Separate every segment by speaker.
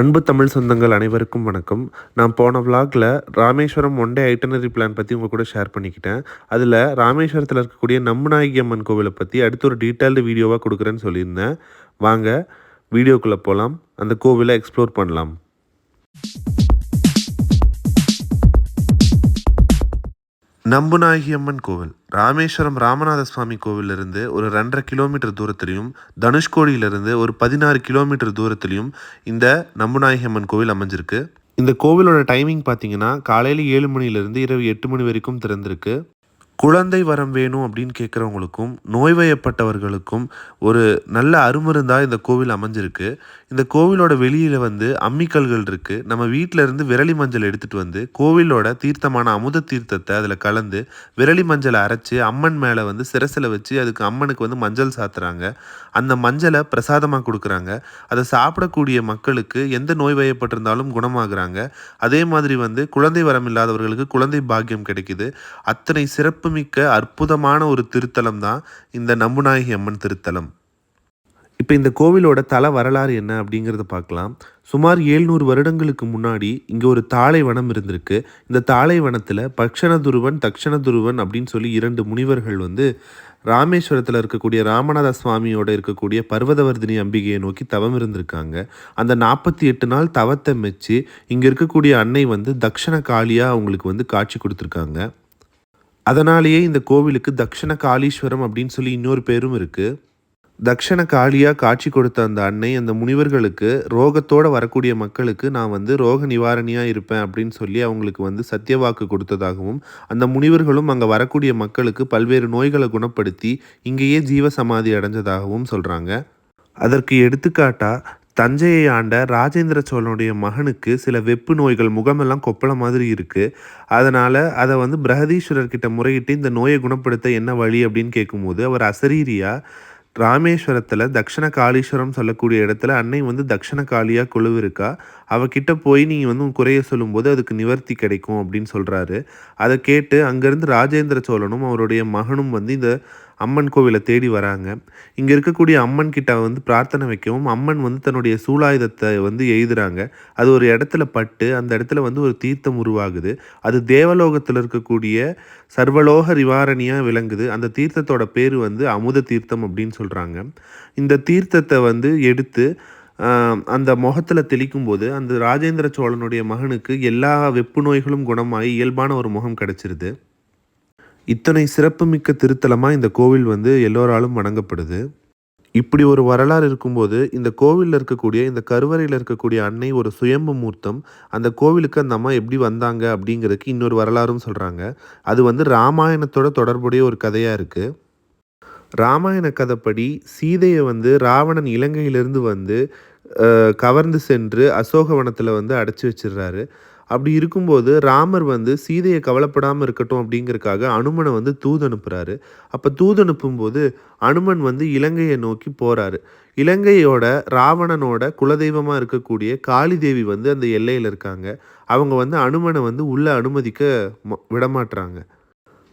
Speaker 1: அன்பு தமிழ் சொந்தங்கள் அனைவருக்கும் வணக்கம். நான் போன விளாகில் Rameswaram one day itinerary plan பற்றி உங்கள் கூட ஷேர் பண்ணிக்கிட்டேன். அதில் ராமேஸ்வரத்தில் இருக்கக்கூடிய நம்மநாயகி அம்மன் கோவிலை பற்றி அடுத்து ஒரு டீட்டெயில்டு வீடியோவாக கொடுக்குறேன்னு சொல்லியிருந்தேன். வாங்க வீடியோக்குள்ளே போகலாம் அந்த கோவிலை எக்ஸ்ப்ளோர் பண்ணலாம். நம்புநாயகி அம்மன் கோவில். ராமேஸ்வரம் ராமநாத சுவாமி கோவிலிருந்து ஒரு ரெண்டரை கிலோமீட்டர் தூரத்துலையும் தனுஷ்கோடியிலிருந்து ஒரு பதினாறு கிலோமீட்டர் தூரத்துலையும் இந்த நம்புநாயகம்மன் கோவில் அமைஞ்சிருக்கு. இந்த கோவிலோட டைமிங் பார்த்தீங்கன்னா காலையில் ஏழு மணிலேருந்து இரவு எட்டு மணி வரைக்கும் திறந்திருக்கு. குழந்தை வரம் வேணும் அப்படின்னு கேட்குறவங்களுக்கும் நோய்வயப்பட்டவர்களுக்கும் ஒரு நல்ல அருமருந்தாக இந்த கோவில் அமைஞ்சிருக்கு. இந்த கோவிலோட வெளியில் வந்து அம்மிக்கல்கள் இருக்குது நம்ம வீட்டில் இருந்து விரலி மஞ்சள் எடுத்துகிட்டு வந்து கோவிலோட தீர்த்தமான அமுத தீர்த்தத்தை அதில் கலந்து விரலி மஞ்சளை அரைச்சி அம்மன் மேலே வந்து சிரசில் வச்சு அதுக்கு அம்மனுக்கு வந்து மஞ்சள் சாத்துறாங்க. அந்த மஞ்சளை பிரசாதமாக கொடுக்குறாங்க. அதை சாப்பிடக்கூடிய மக்களுக்கு எந்த நோய் வயப்பட்டிருந்தாலும் குணமாகறாங்க. அதே மாதிரி வந்து குழந்தை வரம் இல்லாதவர்களுக்கு குழந்தை பாக்கியம் கிடைக்குது. அத்தனை சிறப்பு சிறப்புமிக்க அற்புதமான ஒரு திருத்தலம் தான் இந்த நம்புநாயகி அம்மன் திருத்தலம். இப்போ இந்த கோவிலோட தல வரலாறு என்ன அப்படிங்கிறத பார்க்கலாம். சுமார் ஏழ்நூறு வருடங்களுக்கு முன்னாடி இங்கே ஒரு தாளை வனம் இருந்திருக்கு. இந்த தாழை வனத்தில் பக்ஷணதுருவன் தக்ஷணதுருவன் அப்படின்னு சொல்லி இரண்டு முனிவர்கள் வந்து ராமேஸ்வரத்தில் இருக்கக்கூடிய ராமநாத சுவாமியோட இருக்கக்கூடிய பர்வதவர்தினி அம்பிகையை நோக்கி தவம் இருந்திருக்காங்க. அந்த நாற்பத்தி எட்டு நாள் தவத்தை மெச்சு இங்கே இருக்கக்கூடிய அன்னை வந்து தக்ஷண காளியாக அவங்களுக்கு வந்து காட்சி கொடுத்துருக்காங்க. அதனாலேயே இந்த கோவிலுக்கு தக்ஷண காளீஸ்வரம் அப்படின்னு சொல்லி இன்னொரு பேரும் இருக்குது தக்ஷண காளியாக காட்சி கொடுத்த அந்த அன்னை அந்த முனிவர்களுக்கு ரோகத்தோடு வரக்கூடிய மக்களுக்கு நான் வந்து ரோக நிவாரணியாக இருப்பேன் அப்படின்னு சொல்லி அவங்களுக்கு வந்து சத்தியவாக்கு கொடுத்ததாகவும் அந்த முனிவர்களும் அங்கே வரக்கூடிய மக்களுக்கு பல்வேறு நோய்களை குணப்படுத்தி இங்கேயே ஜீவ சமாதி அடைஞ்சதாகவும் சொல்கிறாங்க அதற்கு எடுத்துக்காட்டாக தஞ்சையை ஆண்ட ராஜேந்திர சோழனுடைய மகனுக்கு சில வெப்பு நோய்கள் முகமெல்லாம் கொப்பள மாதிரி இருக்குது அதனால் அதை வந்து பிரகதீஸ்வரர் கிட்ட முறையிட்டு இந்த நோயை குணப்படுத்த என்ன வழி அப்படின்னு கேட்கும்போது அவர் அசரீரியா ராமேஸ்வரத்தில் தக்ஷண காளீஸ்வரம் சொல்லக்கூடிய இடத்துல அன்னை வந்து தக்ஷண காளியாக குழு இருக்கா அவகிட்ட போய் நீங்கள் வந்து உன் குறைய சொல்லும்போது அதுக்கு நிவர்த்தி கிடைக்கும் அப்படின்னு சொல்கிறாரு அதை கேட்டு அங்கேருந்து ராஜேந்திர சோழனும் அவருடைய மகனும் வந்து இந்த அம்மன் கோவிலை தேடி வராங்க. இங்கே இருக்கக்கூடிய அம்மன் கிட்ட வந்து பிரார்த்தனை வைக்கவும் அம்மன் வந்து தன்னுடைய சூலாயுதத்தை வந்து எய்துறாங்க. அது ஒரு இடத்துல பட்டு அந்த இடத்துல வந்து ஒரு தீர்த்தம் உருவாகுது. அது தேவலோகத்தில் இருக்கக்கூடிய சர்வலோக நிவாரணியாக விளங்குது. அந்த தீர்த்தத்தோட பேர் வந்து அமுத தீர்த்தம் அப்படின்னு சொல்கிறாங்க இந்த தீர்த்தத்தை வந்து எடுத்து அந்த முகத்தில் தெளிக்கும் போது அந்த ராஜேந்திர சோழனுடைய மகனுக்கு எல்லா வெப்பு நோய்களும் குணமாகி இயல்பான ஒரு முகம் கிடச்சிருது. இத்தனை சிறப்புமிக்க திருத்தலமாக இந்த கோவில் வந்து எல்லோராலும் வணங்கப்படுது. இப்படி ஒரு வரலாறு இருக்கும்போது இந்த கோவிலில் இருக்கக்கூடிய இந்த கருவறையில் இருக்கக்கூடிய அன்னை ஒரு சுயம்பு மூர்த்தம் அந்த கோவிலுக்கு அந்த அம்மா எப்படி வந்தாங்க அப்படிங்கிறதுக்கு இன்னொரு வரலாறும் சொல்கிறாங்க அது வந்து ராமாயணத்தோட தொடர்புடைய ஒரு கதையாக இருக்குது ராமாயண கதைப்படி சீதையை வந்து ராவணன் இலங்கையிலிருந்து வந்து கவர்ந்து சென்று அசோகவனத்தில் வந்து அடைச்சி வச்சிடுறாரு. அப்படி இருக்கும்போது ராமர் வந்து சீதையை கவலைப்படாமல் இருக்கட்டும் அப்படிங்கிறக்காக அனுமனை வந்து தூது அனுப்புகிறாரு அப்போ தூது அனுப்பும்போது அனுமன் வந்து இலங்கையை நோக்கி போகிறாரு இலங்கையோட ராவணனோட குலதெய்வமாக இருக்கக்கூடிய காளி தேவி வந்து அந்த எல்லையில் இருக்காங்க. அவங்க வந்து அனுமனை வந்து உள்ளே அனுமதிக்க ம-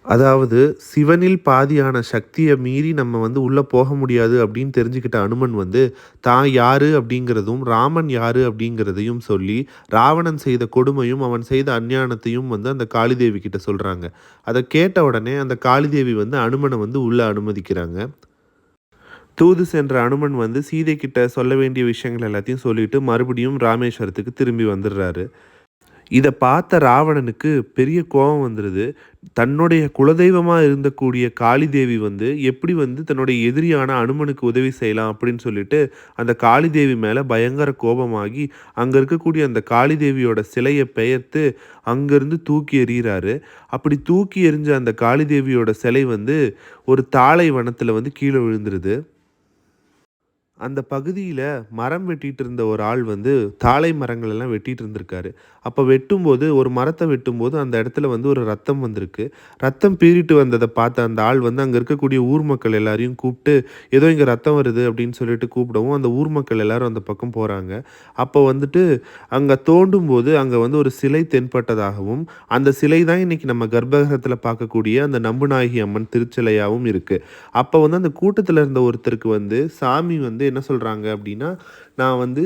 Speaker 1: அதாவது சிவனில் பாதியான சக்தியை மீறி நம்ம வந்து உள்ளே போக முடியாது அப்படின்னு தெரிஞ்சுக்கிட்ட அனுமன் வந்து தான் யாரு? அப்படிங்கிறதும் ராமன் யாரு? அப்படிங்கிறதையும் சொல்லி ராவணன் செய்த கொடுமையும் அவன் செய்த அஞ்ஞானத்தையும் வந்து அந்த காளிதேவி கிட்ட சொல்கிறாங்க அதை கேட்ட உடனே அந்த காளிதேவி வந்து அனுமனை வந்து உள்ளே அனுமதிக்கிறாங்க. தூது சென்ற அனுமன் வந்து சீதை கிட்ட சொல்ல வேண்டிய விஷயங்கள் எல்லாத்தையும் சொல்லிட்டு மறுபடியும் ராமேஸ்வரத்துக்கு திரும்பி வந்துடுறாரு. இதை பார்த்த ராவணனுக்கு பெரிய கோபம் வந்துடுது தன்னுடைய குலதெய்வமாக இருந்தக்கூடிய காளிதேவி வந்து எப்படி வந்து தன்னுடைய எதிரியான அனுமனுக்கு உதவி செய்யலாம்? அப்படின்னு சொல்லிட்டு அந்த காளிதேவி மேலே பயங்கர கோபமாகி அங்கே இருக்கக்கூடிய அந்த காளிதேவியோட சிலையை பெயர்த்து அங்கேருந்து தூக்கி எறிகிறாரு. அப்படி தூக்கி எறிஞ்ச அந்த காளிதேவியோட சிலை வந்து ஒரு தாளை வனத்தில் வந்து கீழே விழுந்துருது. அந்த பகுதியில் மரம் வெட்டிட்டு இருந்த ஒரு ஆள் வந்து தாழை மரங்கள் எல்லாம் வெட்டிட்டு இருந்திருக்காரு அப்போ வெட்டும்போது ஒரு மரத்தை வெட்டும்போது அந்த இடத்துல வந்து ஒரு ரத்தம் வந்திருக்கு. ரத்தம் பீறிட்டு வந்ததை பார்த்த அந்த ஆள் வந்து அங்கே இருக்கக்கூடிய ஊர் மக்கள் எல்லாரையும் கூப்பிட்டு ஏதோ இங்கே ரத்தம் வருது அப்படின்னு சொல்லிட்டு கூப்பிடவும் அந்த ஊர் மக்கள் எல்லாரும் அந்த பக்கம் போகிறாங்க அப்போ வந்துட்டு அங்கே தோண்டும் போது அங்கே வந்து ஒரு சிலை தென்பட்டதாகவும் அந்த சிலை தான் இன்னைக்கு நம்ம கர்ப்பகிரகத்தில் பார்க்கக்கூடிய அந்த நம்புநாயகி அம்மன் திருச்சிலையாகவும் இருக்குது அப்போ வந்து அந்த கூட்டத்தில் இருந்த ஒருத்தருக்கு வந்து சாமி வந்து என்ன சொல்கிறாங்க அப்படின்னா நான் வந்து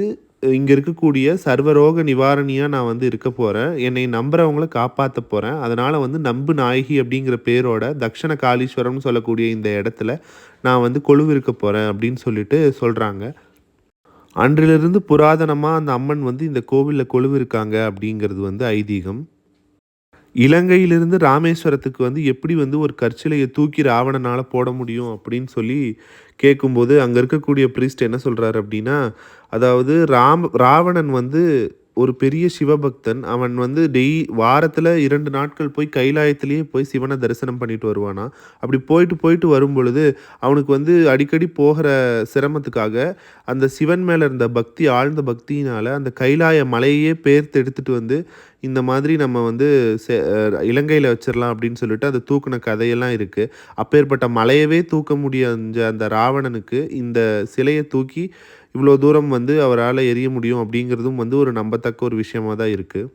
Speaker 1: இங்கே இருக்கக்கூடிய சர்வரோக நிவாரணியாக நான் வந்து இருக்க போகிறேன் என்னை நம்புறவங்கள காப்பாற்ற போகிறேன் அதனால் வந்து நம்பு நாயகி அப்படிங்கிற பேரோட தக்ஷண காளீஸ்வரம்னு சொல்லக்கூடிய இந்த இடத்துல நான் வந்து கொலுவிருக்க போகிறேன் அப்படின்னு சொல்லிட்டு சொல்கிறாங்க அன்றிலிருந்து புராதனமாக அந்த அம்மன் வந்து இந்த கோவிலில் கொலுவிருக்காங்க அப்படிங்கிறது வந்து ஐதீகம். இலங்கையிலிருந்து ராமேஸ்வரத்துக்கு வந்து எப்படி வந்து ஒரு கற்சிலையை தூக்கி ராவணனால் போட முடியும் அப்படின்னு சொல்லி கேட்கும்போது அங்கே இருக்கக்கூடிய priest என்ன சொல்கிறாரு அப்படின்னா அதாவது ராம் ராவணன் வந்து ஒரு பெரிய சிவபக்தன் அவன் வந்து டெய் வாரத்தில் இரண்டு நாட்கள் போய் கைலாயத்திலேயே போய் சிவனை தரிசனம் பண்ணிட்டு வருவானா? அப்படி போயிட்டு போயிட்டு வரும் பொழுது அவனுக்கு வந்து அடிக்கடி போகிற சிரமத்துக்காக அந்த சிவன் மேலே இருந்த பக்தி ஆழ்ந்த பக்தியினால் அந்த கைலாய மலையே பேர்த்து எடுத்துகிட்டு வந்து இந்த மாதிரி நம்ம வந்து இலங்கையில் வச்சிடலாம் அப்படின்னு சொல்லிட்டு அதை தூக்குன கதையெல்லாம் இருக்குது அப்பேற்பட்ட மலையவே தூக்க முடியாத அந்த ராவணனுக்கு இந்த சிலையை தூக்கி இவ்வளோ தூரம் வந்து அவரால் எரிய முடியும் அப்படிங்கிறதும் வந்து ஒரு நம்பத்தக்க ஒரு விஷயமா தான் இருக்குது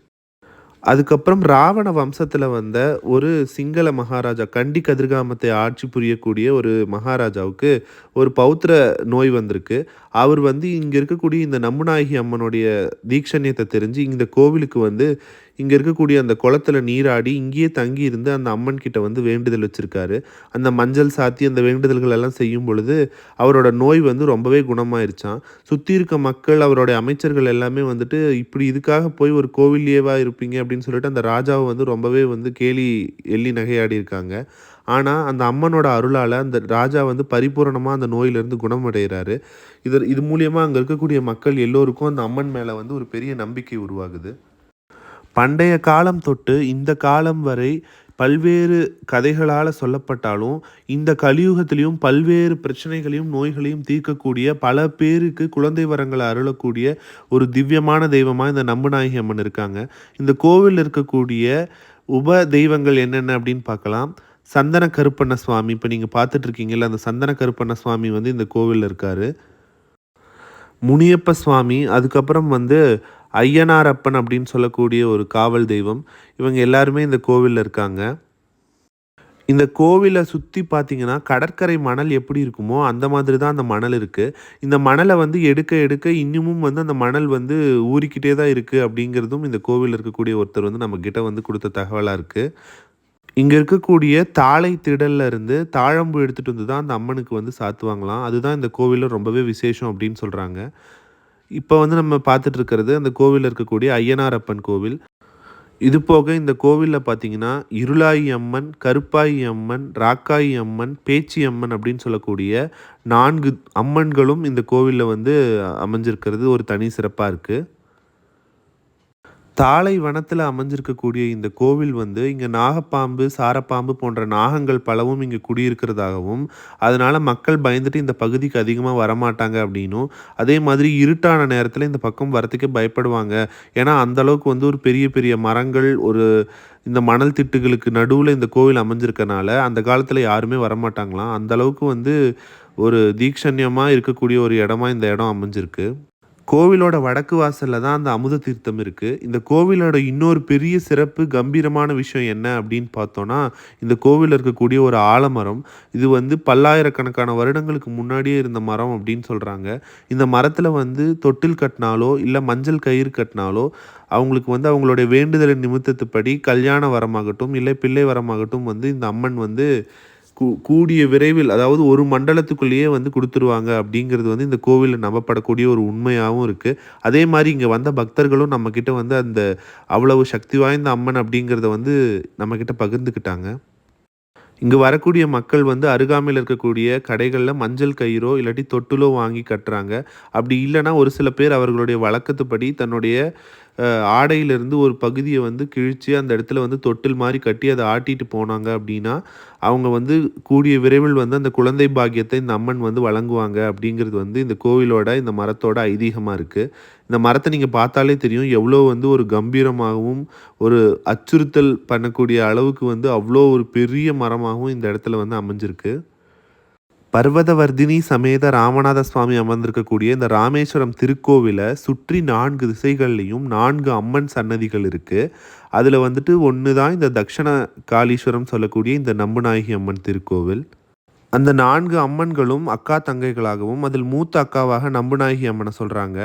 Speaker 1: அதுக்கப்புறம் ராவண வம்சத்தில் வந்த ஒரு சிங்கள மகாராஜா கண்டி கதிர்காமத்தை ஆட்சி புரியக்கூடிய ஒரு மகாராஜாவுக்கு ஒரு பௌத்திர நோய் வந்திருக்கு. அவர் வந்து இங்கே இருக்கக்கூடிய இந்த நம்புநாயகி அம்மனுடைய தீட்சண்யத்தை தெரிஞ்சு இந்த கோவிலுக்கு வந்து இங்கே இருக்கக்கூடிய அந்த குளத்துல நீராடி இங்கேயே தங்கி இருந்து அந்த அம்மன் கிட்ட வந்து வேண்டுதல் வச்சுருக்காரு. அந்த மஞ்சள் சாத்தி அந்த வேண்டுதல்கள் எல்லாம் செய்யும் பொழுது அவரோட நோய் வந்து ரொம்பவே குணமாயிருச்சான் சுற்றி இருக்க மக்கள் அவருடைய அமைச்சர்கள் எல்லாமே வந்துட்டு இப்படி இதுக்காக போய் ஒரு கோவில்லையேவா இருப்பீங்க அப்படின்னு சொல்லிட்டு அந்த ராஜாவை வந்து ரொம்பவே வந்து கேலி எள்ளி நகையாடி இருக்காங்க. ஆனால் அந்த அம்மனோட அருளால் அந்த ராஜா வந்து பரிபூரணமாக அந்த நோயிலிருந்து குணமடைகிறாரு. இது இது மூலியமாக அங்கே இருக்கக்கூடிய மக்கள் எல்லோருக்கும் அந்த அம்மன் மேலே வந்து ஒரு பெரிய நம்பிக்கை உருவாகுது. பண்டைய காலம் தொட்டு இந்த காலம் வரை பல்வேறு கதைகளால் சொல்லப்பட்டாலும் இந்த கலியுகத்திலையும் பல்வேறு பிரச்சனைகளையும் நோய்களையும் தீர்க்கக்கூடிய பல பேருக்கு குழந்தை வரங்களை அருளக்கூடிய ஒரு திவ்யமான தெய்வமாக இந்த நம்புநாயகி அம்மன் இருக்காங்க. இந்த கோவில் இருக்கக்கூடிய உப தெய்வங்கள் என்னென்ன அப்படின்னு பார்க்கலாம். சந்தன கருப்பண்ண சுவாமி இப்போ நீங்கள் பார்த்துட்ருக்கீங்கல்ல அந்த சந்தன கருப்பண்ண சுவாமி வந்து இந்த கோவிலில் இருக்கார். முனியப்ப சுவாமி அதுக்கப்புறம் வந்து ஐயனாரப்பன் அப்படின்னு சொல்லக்கூடிய ஒரு காவல் தெய்வம். இவங்க எல்லாருமே இந்த கோவிலில் இருக்காங்க. இந்த கோவிலை சுற்றி பார்த்தீங்கன்னா கடற்கரை மணல் எப்படி இருக்குமோ அந்த மாதிரி தான் அந்த மணல் இருக்குது இந்த மணலை வந்து எடுக்க எடுக்க இன்னமும் வந்து அந்த மணல் வந்து ஊறிக்கிட்டே தான் இருக்குது அப்படிங்கிறதும் இந்த கோவிலில் இருக்கக்கூடிய ஒருத்தர் வந்து நம்ம கிட்ட வந்து கொடுத்த தகவலாக இருக்குது இங்கே இருக்கக்கூடிய தாழை திடல்ல இருந்து தாழம்பு எடுத்துகிட்டு வந்து தான் அந்த அம்மனுக்கு வந்து சாத்துவாங்களாம். அதுதான் இந்த கோவிலில் ரொம்பவே விசேஷம் அப்படின்னு சொல்கிறாங்க இப்போ வந்து நம்ம பார்த்துட்டு இருக்கிறது அந்த கோவிலில் இருக்கக்கூடிய ஐயனாரப்பன் கோவில். இது போக இந்த கோவிலில் பார்த்தீங்கன்னா இருளாயி அம்மன் கருப்பாயி அம்மன் ராக்காயி அம்மன் பேச்சி அம்மன் அப்படின்னு சொல்லக்கூடிய நான்கு அம்மன்களும் இந்த கோவிலில் வந்து அமைஞ்சிருக்கிறது. ஒரு தனி சிறப்பாக இருக்குது தாளை வனத்தில் அமைஞ்சிருக்கக்கூடிய இந்த கோவில் வந்து இங்கே நாகப்பாம்பு சாரப்பாம்பு போன்ற நாகங்கள் பலவும் இங்கே குடியிருக்கிறதாகவும் அதனால் மக்கள் பயந்துட்டு இந்த பகுதிக்கு அதிகமாக வரமாட்டாங்க அப்படின்னும் அதே மாதிரி இருட்டான நேரத்தில் இந்த பக்கம் வரத்துக்கே பயப்படுவாங்க. ஏன்னா அந்தளவுக்கு வந்து ஒரு பெரிய பெரிய மரங்கள் ஒரு இந்த மணல் திட்டுகளுக்கு நடுவில் இந்த கோவில் அமைஞ்சிருக்கனால அந்த காலத்தில் யாருமே வரமாட்டாங்களாம். அந்தளவுக்கு வந்து ஒரு தீக்ஷண்யமாக இருக்கக்கூடிய ஒரு இடமா இந்த இடம் அமைஞ்சிருக்கு. கோவிலோட வடக்கு வாசலில் தான் அந்த அமுத தீர்த்தம் இருக்குது இந்த கோவிலோட இன்னொரு பெரிய சிறப்பு கம்பீரமான விஷயம் என்ன அப்படின்னு பார்த்தோன்னா இந்த கோவிலில் இருக்கக்கூடிய ஒரு ஆலமரம் இது வந்து பல்லாயிரக்கணக்கான வருடங்களுக்கு முன்னாடியே இருந்த மரம் அப்படின்னு சொல்கிறாங்க இந்த மரத்தில் வந்து தொட்டில் கட்டினாலோ இல்லை மஞ்சள் கயிறு கட்டினாலோ அவங்களுக்கு வந்து அவங்களுடைய வேண்டுதலின் நிமித்தத்துப்படி கல்யாண வரமாகட்டும் இல்லை பிள்ளை வரமாகட்டும் வந்து இந்த அம்மன் வந்து கூடிய விரைவில் அதாவது ஒரு மண்டலத்துக்குள்ளேயே வந்து கொடுத்துருவாங்க அப்படிங்கிறது வந்து இந்த கோவிலில் நம்பப்படக்கூடிய ஒரு உண்மையாகவும் இருக்குது அதே மாதிரி இங்கே வந்த பக்தர்களும் நம்மக்கிட்ட வந்து அந்த அவ்வளவு சக்தி வாய்ந்த அம்மன் அப்படிங்கிறத வந்து நம்மக்கிட்ட பகிர்ந்துக்கிட்டாங்க. இங்கே வரக்கூடிய மக்கள் வந்து அருகாமையில் இருக்கக்கூடிய கடைகளில் மஞ்சள் கயிறோ இல்லாட்டி தொட்டிலோ வாங்கி கட்டுறாங்க. அப்படி இல்லைன்னா ஒரு சில பேர் அவர்களுடைய வழக்கத்துப்படி தன்னுடைய ஆடையிலிருந்து ஒரு பகுதியை வந்து கிழித்து அந்த இடத்துல வந்து தொட்டில் மாதிரி கட்டி அதை ஆட்டிட்டு போனாங்க அப்படின்னா அவங்க வந்து கூடிய விரைவில் வந்து அந்த குழந்தை பாக்கியத்தை இந்த அம்மன் வந்து வழங்குவாங்க அப்படிங்கிறது வந்து இந்த கோவிலோட இந்த மரத்தோட ஐதீகமாக இருக்குது இந்த மரத்தை நீங்கள் பார்த்தாலே தெரியும் எவ்வளோ வந்து ஒரு கம்பீரமாகவும் ஒரு அச்சுறுத்தல் பண்ணக்கூடிய அளவுக்கு வந்து அவ்வளோ ஒரு பெரிய மரமாகவும் இந்த இடத்துல வந்து அமைஞ்சிருக்கு. பர்வதவர்தினி சமேத ராமநாத சுவாமி அமர்ந்திருக்கக்கூடிய இந்த ராமேஸ்வரம் திருக்கோவிலை சுற்றி நான்கு திசைகள்லையும் நான்கு அம்மன் சன்னதிகள் இருக்குது அதில் வந்துட்டு ஒன்று தான் இந்த தக்ஷண காளீஸ்வரம் சொல்லக்கூடிய இந்த நம்புநாயகி அம்மன் திருக்கோவில். அந்த நான்கு அம்மன்களும் அக்கா தங்கைகளாகவும் அதில் மூத்த அக்காவாக நம்புநாயகி அம்மனை சொல்கிறாங்க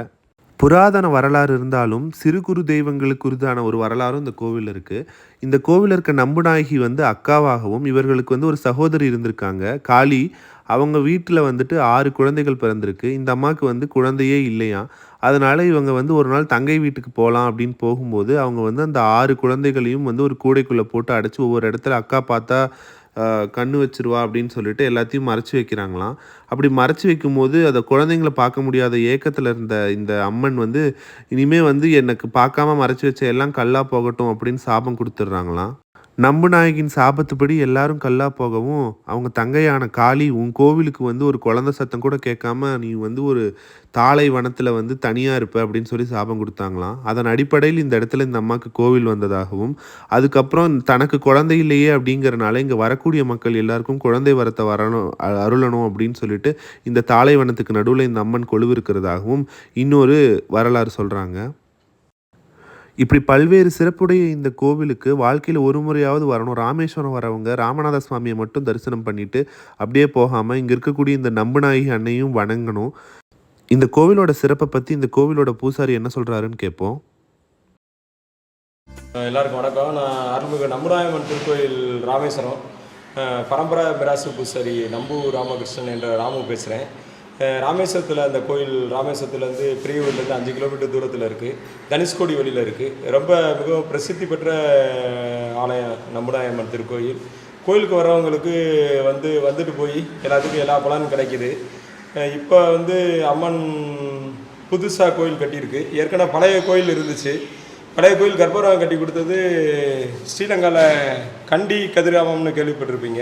Speaker 1: புராதன வரலாறு இருந்தாலும் சிறு குரு தெய்வங்களுக்கு உருதான ஒரு வரலாறும் இந்த கோவில் இருக்குது இந்த கோவில் இருக்க நம்புநாயகி வந்து அக்காவாகவும் இவர்களுக்கு வந்து ஒரு சகோதரி இருந்திருக்காங்க. காளி அவங்க வீட்டில் வந்துட்டு ஆறு குழந்தைகள் பிறந்திருக்கு. இந்த அம்மாவுக்கு வந்து குழந்தையே இல்லையா? அதனால் இவங்க வந்து ஒரு நாள் தங்கை வீட்டுக்கு போகலாம் அப்படின்னு போகும்போது அவங்க வந்து அந்த ஆறு குழந்தைகளையும் வந்து ஒரு கூடைக்குள்ளே போட்டு அடைச்சி ஒவ்வொரு இடத்துல அக்கா பார்த்தா கண்ணு வச்சிருவா அப்படின்னு சொல்லிட்டு எல்லாத்தையும் மறைச்சி வைக்கிறாங்களாம். அப்படி மறைச்சி வைக்கும்போது அதை குழந்தைங்கள பார்க்க முடியாத ஏக்கத்தில் இருந்த இந்த அம்மன் வந்து இனிமேல் வந்து எனக்கு பார்க்காம மறைச்சி வச்ச எல்லாம் கல்லா போகட்டும் அப்படின்னு சாபம் கொடுத்துட்றாங்களாம். நம்புநாயகின் சாபத்துப்படி எல்லாரும் கல்லா போகவும் அவங்க தங்கையான காளி உன் கோவிலுக்கு வந்து ஒரு குழந்த சத்தம் கூட கேட்காம நீ வந்து ஒரு தாளை வனத்தில் வந்து தனியாக இருப்ப அப்படின்னு சொல்லி சாபம் கொடுத்தாங்களாம். அதன் அடிப்படையில் இந்த இடத்துல இந்த அம்மாவுக்கு கோவில் வந்ததாகவும் அதுக்கப்புறம் தனக்கு குழந்தை இல்லையே அப்படிங்கிறனால இங்கே வரக்கூடிய மக்கள் எல்லாருக்கும் குழந்தை வரத்தை வரணும் அ- அருளணும் அப்படின்னு சொல்லிட்டு இந்த தாளை வனத்துக்கு நடுவில் இந்த அம்மன் கொழுவு இருக்கிறதாகவும் இன்னொரு வரலாறு சொல்கிறாங்க இப்படி பல்வேறு சிறப்புடைய இந்த கோவிலுக்கு வாழ்க்கையில் ஒரு முறையாவது வரணும். ராமேஸ்வரம் வரவங்க ராமநாத சுவாமியை மட்டும் தரிசனம் பண்ணிட்டு அப்படியே போகாமல் இங்கே இருக்கக்கூடிய இந்த நம்புநாயகி அன்னையும் வணங்கணும். இந்த கோவிலோட சிறப்பை பற்றி இந்த கோவிலோட பூசாரி என்ன சொல்கிறாருன்னு கேட்போம்
Speaker 2: எல்லாருக்கும் வணக்கம். நான் அருள்மிகு நம்புநாயகன் திருக்கோயில் ராமேஸ்வரம். பரம்பரா மிராசு பூசாரி நம்பு ராமகிருஷ்ணன் என்ற ராமு பேசுகிறேன் ராமேஸ்வரத்தில் அந்த கோயில் ராமேஸ்வரத்துலேருந்து பிரியூர்லேருந்து அஞ்சு கிலோமீட்டர் தூரத்தில் இருக்குது தனுஷ்கோடி வழியில் இருக்குது ரொம்ப மிகவும் பிரசித்தி பெற்ற ஆலயம் நம்முடாயம்மன் திருக்கோயில். கோயிலுக்கு வர்றவங்களுக்கு வந்து வந்துட்டு போய் எல்லாத்துக்கும் எல்லா பலனும் கிடைக்குது. இப்போ வந்து அம்மன் புதுசாக கோயில் கட்டியிருக்கு. ஏற்கனவே பழைய கோயில் இருந்துச்சு. பழைய கோயில் கர்ப்பகிரகம் கட்டி கொடுத்தது ஸ்ரீலங்காவில் கண்டி கதிராமம்னு கேள்விப்பட்டிருப்பீங்க.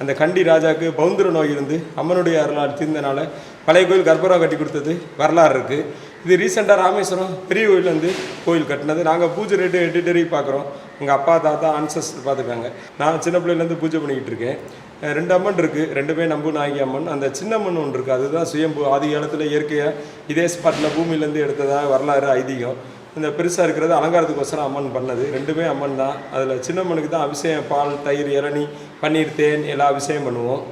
Speaker 2: அந்த கண்டி ராஜாவுக்கு பௌந்திர நோய் இருந்து அம்மனுடைய அருளால் தீர்ந்தனால பழைய கோயில் கர்ப்பகிரகம் கட்டி கொடுத்தது வரலாறு இருக்குது இது ரீசெண்டாக ராமேஸ்வரம் பெரிய கோயிலேருந்து கோயில் கட்டினது. நாங்கள் பூஜை ரேட்டு எடிட்டரி பார்க்குறோம். எங்கள் அப்பா தாத்தா ஆன்சஸ் பார்த்துருக்காங்க. நான் சின்ன பிள்ளைலேருந்து பூஜை பண்ணிக்கிட்டு இருக்கேன். ரெண்டு அம்மன் இருக்குது ரெண்டுமே நம்பு நாயகி அம்மன். அந்த சின்ன அம்மன் ஒன்று இருக்குது அதுதான் சுயம்பு. ஆதி காலத்தில் இயற்கையாக இதே ஸ்பாட்டில் பூமியிலேருந்து எடுத்ததாக வரலாறு ஐதீகம். இந்த பெருசாக இருக்கிறது அலங்காரத்துக்கோசரம் அம்மன் பண்ணது. ரெண்டுமே அம்மன் தான். அதில் சின்ன அம்மனுக்கு தான் அபிஷேகம் பால் தயிர் இளநி பன்னீர் தேன் எல்லா அபிஷேகம் பண்ணுவோம்.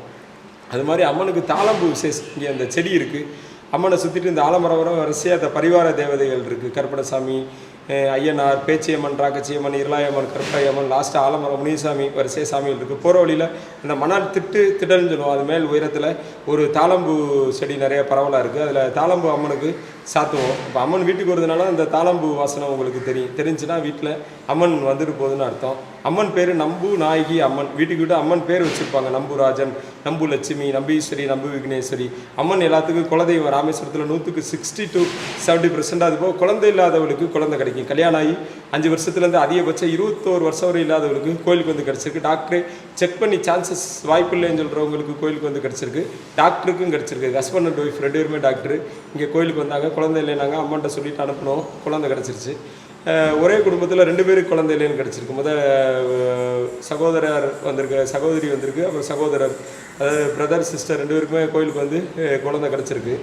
Speaker 2: அது மாதிரி அம்மனுக்கு தாளம்பூ விசேஷம். இங்கே அந்த செடி இருக்குது அம்மனை சுற்றிட்டு இந்த ஆலமரம் வர வரிசையாக அந்த பரிவார தேவதைகள் இருக்குது கருப்பணசாமி ஐயனார் பேச்சியம்மன் ராக்கச்சியம்மன் இருளாயம்மன் கருப்பாயம்மன் லாஸ்ட்டாக ஆலமரம் முனிசாமி வரிசை சாமிகள் இருக்குது போகிற வழியில் இந்த மணல் திட்டு திடல்னு சொல்லுவோம். அது மேல் உயரத்தில் ஒரு தாளம்பூ செடி நிறைய பரவலாக இருக்குது அதில் தாளம்பூ அம்மனுக்கு சாத்துவோம். இப்போ அம்மன் வீட்டுக்கு வருதுனால அந்த தாளம்பூ வாசனை உங்களுக்கு தெரியும் தெரிஞ்சுன்னா வீட்டில் அம்மன் வந்துட்டு போகுதுன்னு அர்த்தம். அம்மன் பேர் நம்பு நாயகி அம்மன். வீட்டுக்கு வீட்டு அம்மன் பேர் வச்சுருப்பாங்க. நம்புராஜன் நம்பு லட்சுமி நம்பீஸ்வரி நம்பு விக்னேஸ்வரி. அம்மன் எல்லாத்துக்கும் குலதெய்வம் ராமேஸ்வரத்தில் நூற்றுக்கு சிக்ஸ்டி டு செவன்ட்டி பர்சன்ட் அது போக குழந்தை இல்லாதவளுக்கு குழந்தை கிடைக்கும். கல்யாணம் ஆகி அஞ்சு வருஷத்துலேருந்து அதிகபட்சம் இருபத்தோரு வருஷம் வரை இல்லாதவளுக்கு கோயிலுக்கு வந்து கிடச்சிருக்கு. டாக்டரே செக் பண்ணி சான்சஸ் வாய்ப்பு இல்லைன்னு சொல்கிறவங்களுக்கு கோயிலுக்கு வந்து கிடச்சிருக்கு. டாக்டருக்கும் கிடச்சிருக்கு. ஹஸ்பண்ட் அண்ட் ஒய்ஃப் ரெண்டு பேருமே டாக்டர். இங்கே கோயிலுக்கு வந்தாங்க குழந்தை இல்லைனாங்க அம்மாண்ட சொல்லிட்டு அனுப்பினோம். குழந்தை கிடச்சிருச்சு. ஒரே குடும்பத்தில் ரெண்டு பேருக்கு குழந்தை இல்லைன்னு கிடச்சிருக்கு. முத சகோதரர் வந்திருக்கு சகோதரி வந்திருக்கு அப்புறம் சகோதரர் அதாவது பிரதர் சிஸ்டர் ரெண்டு பேருக்குமே கோயிலுக்கு வந்து குழந்தை கிடச்சிருக்கு.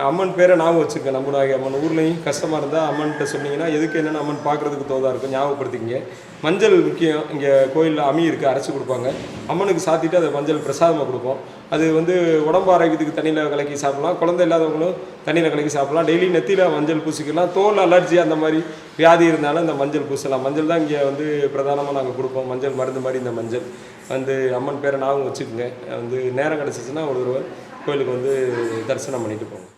Speaker 2: அம்மன் பேரை ஞாபகம் வச்சுருக்கேன் நம்புனாங்க அம்மன் ஊர்லேயும் கஷ்டமாக இருந்தால் அம்மன்கிட்ட சொன்னீங்கன்னா எதுக்கு என்னென்ன அம்மன் பார்க்குறதுக்கு தோதாக இருக்கும். ஞாபகப்படுத்திக்கிங்க. மஞ்சள் முக்கியம். இங்கே கோயிலில் அமி இருக்குது அரைச்சி கொடுப்பாங்க. அம்மனுக்கு சாத்திட்டு அதை மஞ்சள் பிரசாதமாக கொடுப்போம். அது வந்து உடம்பு ஆரோக்கியத்துக்கு தண்ணியில் கலக்கி சாப்பிடலாம். குழந்தை இல்லாதவங்களும் தண்ணியில் கலக்கி சாப்பிடலாம். டெய்லி நெத்தியில் மஞ்சள் பூசிக்கலாம். தோல் அலர்ஜி அந்த மாதிரி வியாதி இருந்தாலும் இந்த மஞ்சள் பூசலாம். மஞ்சள் தான் இங்கே வந்து பிரதானமாக நாங்கள் கொடுப்போம். மஞ்சள் மருந்து மாதிரி இந்த மஞ்சள். வந்து அம்மன் பேரை ஞாபகம் வச்சுக்கோங்க. வந்து நேரம் கிடச்சிச்சின்னா ஒரு தடவை கோயிலுக்கு வந்து தரிசனம் பண்ணிட்டு போவோம்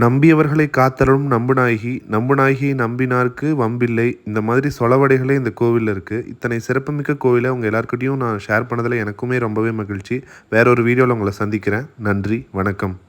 Speaker 1: நம்பியவர்களை காத்தலும் நம்புநாயகி நம்புநாயகியை நம்பினார்க்கு வம்பில்லை. இந்த மாதிரி சொலவடைகளே இந்த கோவிலில் இருக்குது இத்தனை சிறப்புமிக்க கோவிலை உங்கள் எல்லாருக்கிட்டையும் நான் ஷேர் பண்ணதில் எனக்குமே ரொம்பவே மகிழ்ச்சி. வேற ஒரு வீடியோவில் உங்களை சந்திக்கிறேன். நன்றி வணக்கம்.